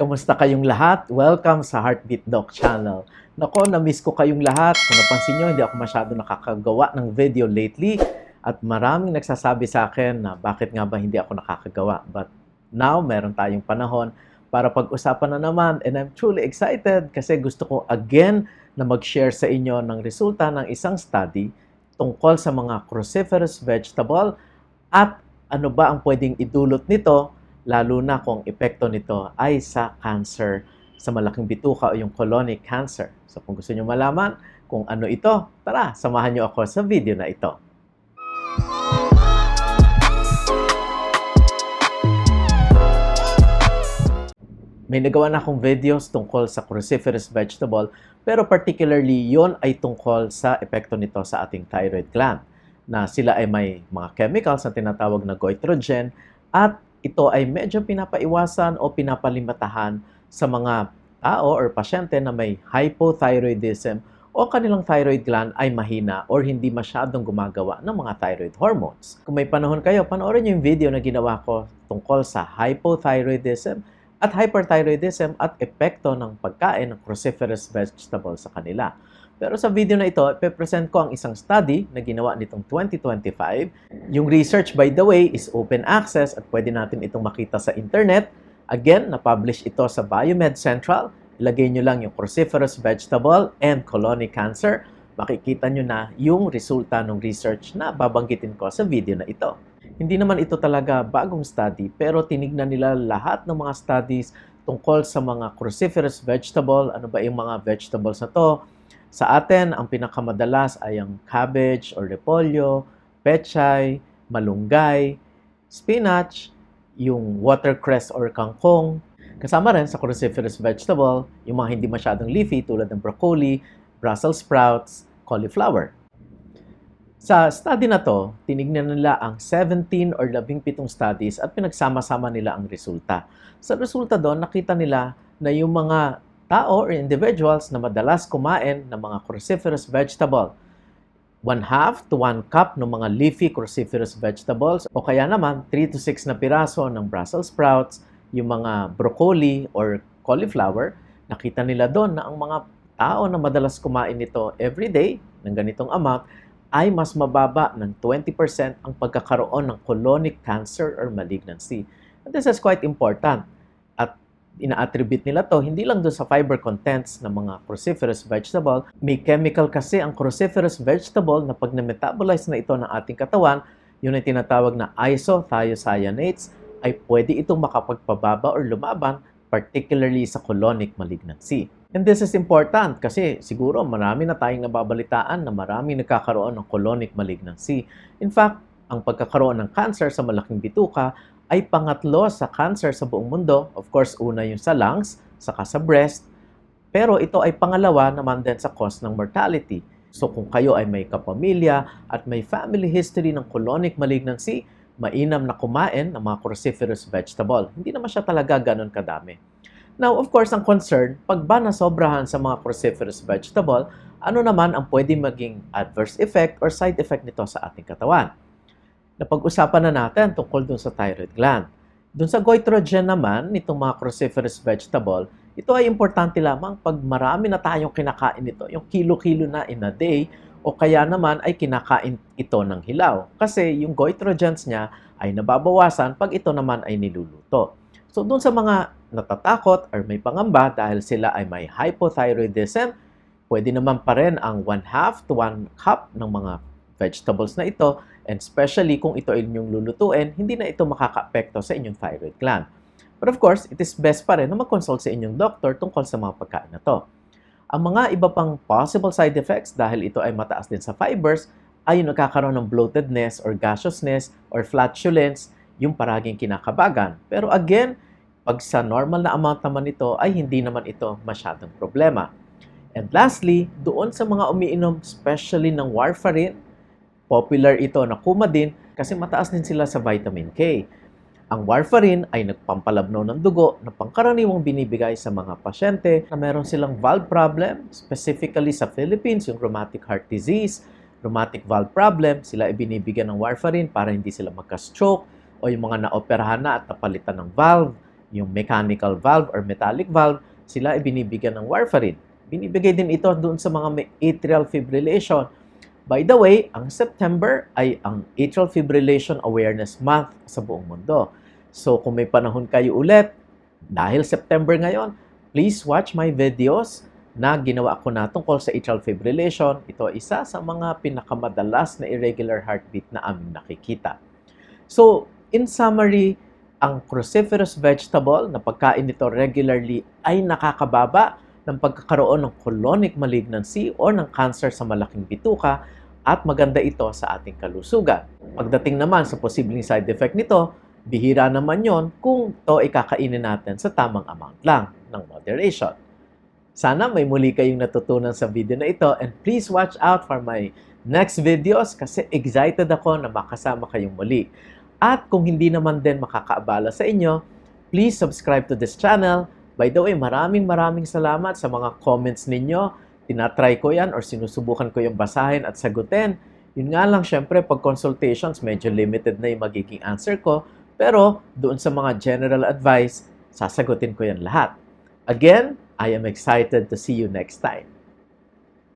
Kamusta kayong lahat? Welcome sa Heartbeat Doc Channel. Nako, na-miss ko kayong lahat. Kung napansin nyo, hindi ako masyado nakakagawa ng video lately. At maraming nagsasabi sa akin na bakit nga ba hindi ako nakakagawa. But now, meron tayong panahon para pag-usapan na naman. And I'm truly excited kasi gusto ko again na mag-share sa inyo ng resulta ng isang study tungkol sa mga cruciferous vegetable at ano ba ang pwedeng idulot nito lalo na kung epekto nito ay sa cancer sa malaking bituka o yung colonic cancer. So kung gusto nyo malaman kung ano ito, tara, samahan nyo ako sa video na ito. May nagawa na akong videos tungkol sa cruciferous vegetable, pero particularly yon ay tungkol sa epekto nito sa ating thyroid gland na sila ay may mga chemicals na tinatawag na goitrogen at ito ay medyo pinapaiwasan o pinapalimatahan sa mga tao or pasyente na may hypothyroidism o kanilang thyroid gland ay mahina or hindi masyadong gumagawa ng mga thyroid hormones. Kung may panahon kayo, panoorin niyo yung video na ginawa ko tungkol sa hypothyroidism at hyperthyroidism at epekto ng pagkain ng cruciferous vegetable sa kanila. Pero sa video na ito, ipipresent ko ang isang study na ginawa nitong 2025. Yung research, by the way, is open access at pwede natin itong makita sa internet. Again, na-publish ito sa Biomed Central. Ilagay nyo lang yung cruciferous vegetable and colonic cancer. Makikita nyo na yung resulta ng research na babanggitin ko sa video na ito. Hindi naman ito talaga bagong study, pero tinignan nila lahat ng mga studies tungkol sa mga cruciferous vegetable. Ano ba yung mga vegetables na to? Sa atin, ang pinakamadalas ay ang cabbage or repolyo, pechay, malunggay, spinach, yung watercress or kangkong. Kasama rin sa cruciferous vegetable, yung mga hindi masyadong leafy tulad ng broccoli, Brussels sprouts, cauliflower. Sa study na to, tinignan nila ang 17 or 17 studies at pinagsama-sama nila ang resulta. Sa resulta doon, nakita nila na yung mga tao or individuals na madalas kumain ng mga cruciferous vegetable, one half to one cup ng mga leafy cruciferous vegetables o kaya naman 3 to 6 na piraso ng Brussels sprouts, yung mga broccoli or cauliflower, nakita nila doon na ang mga tao na madalas kumain nito every day ng ganitong amount ay mas mababa ng 20% ang pagkakaroon ng colonic cancer or malignancy. And this is quite important. At ina-attribute nila to hindi lang doon sa fiber contents ng mga cruciferous vegetable. May chemical kasi ang cruciferous vegetable na pag na-metabolize na ito ng ating katawan, yun ay tinatawag na isothiocyanates, ay pwede itong makapagpababa or lumaban particularly sa colonic malignancy. And this is important kasi siguro marami na tayong nababalitaan na marami nagkakaroon ng colonic malignancy. In fact, ang pagkakaroon ng cancer sa malaking bituka ay pangatlo sa cancer sa buong mundo. Of course, una yung sa lungs, saka sa breast. Pero ito ay pangalawa naman din sa cause ng mortality. So kung kayo ay may kapamilya at may family history ng colonic malignancy, mainam na kumain ng mga cruciferous vegetable. Hindi naman siya talaga ganun kadami. Now, of course, ang concern, pag ba nasobrahan sa mga cruciferous vegetable, ano naman ang pwede maging adverse effect or side effect nito sa ating katawan? Napag-usapan na natin tungkol dun sa thyroid gland. Dun sa goitrogen naman, nitong mga cruciferous vegetable, ito ay importante lamang pag marami na tayong kinakain nito, yung kilo-kilo na in a day, o kaya naman ay kinakain ito ng hilaw. Kasi yung goitrogens niya ay nababawasan pag ito naman ay niluluto. So doon sa mga natatakot or may pangamba dahil sila ay may hypothyroidism, pwede naman pa rin ang 1 half to 1 cup ng mga vegetables na ito and especially kung ito ay inyong lulutuin, hindi na ito makaka-apekto sa inyong thyroid gland. But of course, it is best pa rin na mag-consult sa inyong doctor tungkol sa mga pagkain na to. Ang mga iba pang possible side effects dahil ito ay mataas din sa fibers ay yung nagkakaroon ng bloatedness or gaseousness or flatulence, yung paraging kinakabagan. Pero again, pag sa normal na amount naman ito ay hindi naman ito masyadong problema. And lastly, doon sa mga umiinom especially ng warfarin, popular ito na Coumadin kasi mataas din sila sa vitamin K. Ang warfarin ay nagpampalabnaw ng dugo na pangkaraniwang binibigay sa mga pasyente na meron silang valve problem, specifically sa Philippines, yung rheumatic heart disease, rheumatic valve problem, sila ay binibigyan ng warfarin para hindi sila magka-stroke o yung mga naoperahan na at napalitan ng valve, yung mechanical valve or metallic valve, sila ay binibigyan ng warfarin. Binibigay din ito doon sa mga may atrial fibrillation. By the way, ang September ay ang Atrial Fibrillation Awareness Month sa buong mundo. So kung may panahon kayo ulit, dahil September ngayon, please watch my videos na ginawa ko na tungkol sa atrial fibrillation. Ito ay isa sa mga pinakamadalas na irregular heartbeat na aming nakikita. So, in summary, ang cruciferous vegetable na pagkain nito regularly ay nakakababa ng pagkakaroon ng colonic malignancy o ng cancer sa malaking bituka at maganda ito sa ating kalusugan. Pagdating naman sa posibleng side effect nito, bihira naman yon kung ito ay kakainin natin sa tamang amount lang ng moderation. Sana may muli kayong natutunan sa video na ito and please watch out for my next videos kasi excited ako na makasama kayong muli. At kung hindi naman din makakaabala sa inyo, please subscribe to this channel. By the way, maraming maraming salamat sa mga comments ninyo. Tinatry ko yan or sinusubukan ko yung basahin at sagutin. Yun nga lang, syempre, pag consultations, medyo limited na yung magiging answer ko. Pero doon sa mga general advice, sasagutin ko yan lahat. Again, I am excited to see you next time.